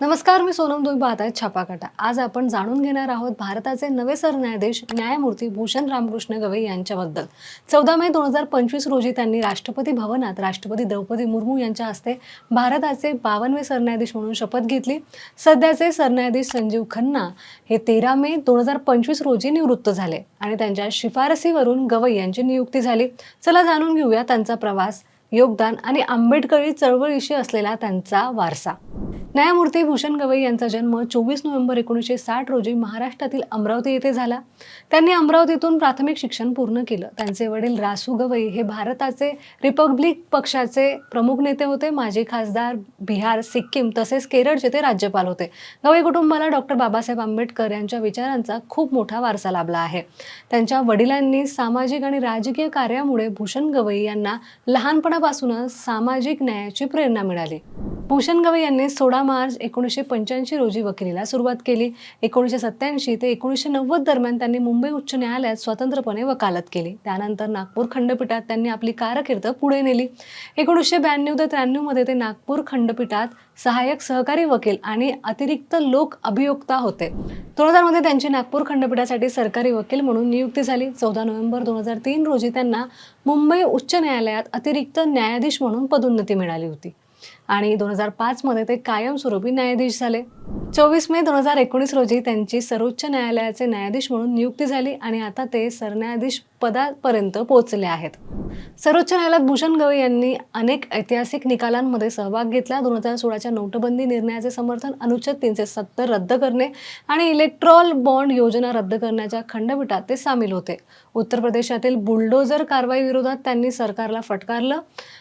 नमस्कार मी सोनम तुम्ही पाहत आहेत छापाकाटा. आज आपण जाणून घेणार आहोत भारताचे नवे सरन्यायाधीश न्यायमूर्ती भूषण रामकृष्ण गवई यांच्याबद्दल. चौदा मे दोन हजार पंचवीस रोजी त्यांनी राष्ट्रपती भवनात राष्ट्रपती द्रौपदी मुर्मू यांच्या हस्ते भारताचे बावनवे सरन्यायाधीश म्हणून शपथ घेतली. सध्याचे सरन्यायाधीश संजीव खन्ना हे तेरा मे दोन हजार पंचवीस रोजी निवृत्त झाले आणि त्यांच्या शिफारसीवरून गवई यांची नियुक्ती झाली. चला जाणून घेऊया त्यांचा प्रवास योगदान आणि आंबेडकरी चळवळीशी असलेला त्यांचा वारसा. न्यायमूर्ती भूषण गवई यांचा जन्म चोवीस नोव्हेंबर एकोणीसशे साठ रोजी महाराष्ट्रातील अमरावती येथे झाला. त्यांनी अमरावतीतून प्राथमिक शिक्षण पूर्ण केलं. त्यांचे वडील रासू गवई हे भारताचे रिपब्लिक पक्षाचे प्रमुख नेते होते. माजी खासदार बिहार सिक्कीम तसेच केरळचे ते राज्यपाल होते. गवई कुटुंबाला डॉक्टर बाबासाहेब आंबेडकर यांच्या विचारांचा खूप मोठा वारसा लाभला आहे. त्यांच्या वडिलांनी सामाजिक आणि राजकीय कार्यामुळे भूषण गवई यांना लहानपणापासूनच सामाजिक न्यायाची प्रेरणा मिळाली. भूषण गवई यांनी सोळा मार्च एकोणीसशे पंच्याऐंशी रोजी वकिलीला सुरुवात केली. एकोणीसशे सत्याऐंशी ते एकोणीसशे नव्वद दरम्यान त्यांनी मुंबई उच्च न्यायालयात स्वतंत्रपणे वकालत केली. त्यानंतर नागपूर खंडपीठात त्यांनी आपली कारकीर्द पुढे नेली. एकोणीसशे ब्याण्णव ते त्र्याण्णवमध्ये ते नागपूर खंडपीठात सहाय्यक सहकारी वकील आणि अतिरिक्त लोक अभियोक्ता होते. दोन हजारमध्ये त्यांची नागपूर खंडपीठासाठी सरकारी वकील म्हणून नियुक्ती झाली. चौदा नोव्हेंबर दोन हजार तीन रोजी त्यांना मुंबई उच्च न्यायालयात अतिरिक्त न्यायाधीश म्हणून पदोन्नती मिळाली होती. आणि दोन हजार पाचमध्ये ते कायमस्वरूपी न्यायाधीश झाले. चोवीस मे दोन हजार एकोणीस रोजी त्यांची सर्वोच्च न्यायालयाचे न्यायाधीश म्हणून नियुक्ती झाली आणि आता ते सरन्यायाधीश पदापर्यंत पोहोचले आहेत. सर्वोच्च न्यायालयात भूषण गवई यांनी अनेक ऐतिहासिक निकालांमध्ये सहभाग घेतला. दोन हजार सोळाच्या नोटबंदी निर्णयाचे समर्थन अनुच्छेद तीनशे सत्तर रद्द करणे आणि इलेक्ट्रॉल बॉन्ड योजना रद्द करण्याच्या खंडपीठात ते सामील होते. उत्तर प्रदेशातील बुलडोझर कारवाई विरोधात त्यांनी सरकारला फटकारलं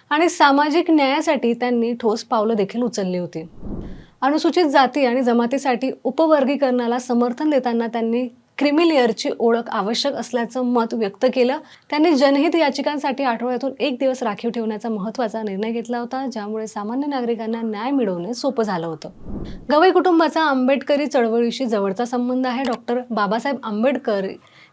आणि सामाजिक न्यायासाठी त्यांनी ठोस पावलं देखील उचलली होती. अनुसूचित जाती आणि जमातीसाठी उपवर्गीकरणाला समर्थन देताना त्यांनी क्रिमिलिअरची ओळख आवश्यक असल्याचं मत व्यक्त केलं. त्यांनी जनहित याचिकांसाठी आठवड्यातून एक दिवस राखीव ठेवण्याचा महत्त्वाचा निर्णय घेतला होता ज्यामुळे सामान्य नागरिकांना न्याय मिळवणे सोपं झालं होतं. गवई कुटुंबाचा आंबेडकरी चळवळीशी जवळचा संबंध आहे. डॉक्टर बाबासाहेब आंबेडकर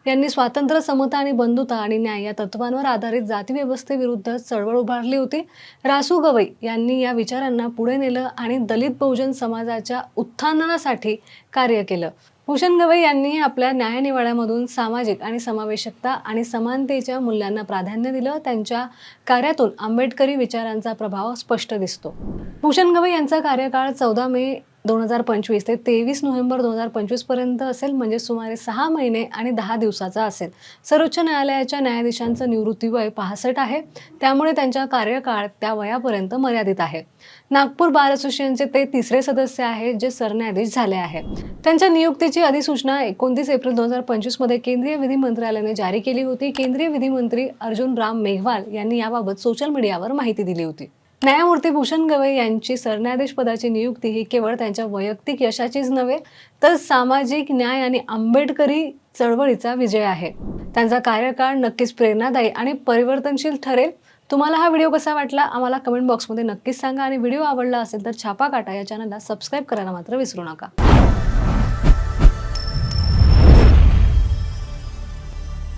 यांनी स्वातंत्र्य समता आणि बंधुता आणि न्याय या तत्वांवर आधारित जातीव्यवस्थेविरुद्ध चळवळ उभारली होती. रासू गवई यांनी या विचारांना पुढे नेलं आणि दलित बहुजन समाजाच्या उत्थानासाठी कार्य केलं. भूषण गवई यांनी आपल्या न्यायनिवाड्यामधून सामाजिक आणि समावेशकता आणि समानतेच्या मूल्यांना प्राधान्य दिलं. त्यांच्या कार्यातून आंबेडकरी विचारांचा प्रभाव स्पष्ट दिसतो. भूषण गवई यांचा कार्यकाळ चौदा मे दोन हजार पंचवीस ते तेवीस नोव्हेंबर दोन हजार पंचवीसपर्यंत असेल म्हणजे सुमारे सहा महिने आणि दहा दिवसाचा असेल. सर्वोच्च न्यायालयाच्या न्यायाधीशांचं निवृत्ती वय पासष्ट आहे. त्यामुळे त्यांच्या कार्यकाळ त्या वयापर्यंत मर्यादित आहे. नागपूर बार असोसिएशनचे ते तिसरे सदस्य आहेत जे सरन्यायाधीश झाले आहेत त्यांच्या नियुक्तीची अधिसूचना एकोणतीस एप्रिल दोन हजार पंचवीसमध्ये केंद्रीय विधी मंत्रालयाने जारी केली होती. केंद्रीय विधी मंत्री अर्जुन राम मेघवाल यांनी याबाबत सोशल मीडियावर माहिती दिली होती. न्यायमूर्ती भूषण गवई यांची सरन्यायाधीश पदाची नियुक्ती ही केवळ त्यांच्या वैयक्तिक यशाचीच नव्हे तर सामाजिक न्याय आणि आंबेडकरी चळवळीचा विजय आहे. त्यांचा कार्यकाळ नक्कीच प्रेरणादायी आणि परिवर्तनशील ठरेल. तुम्हाला हा व्हिडिओ कसा वाटला आम्हाला कमेंट बॉक्समध्ये नक्कीच सांगा. आणि व्हिडिओ आवडला असेल तर छापा काटा या चॅनलला सबस्क्राईब करायला मात्र विसरू नका.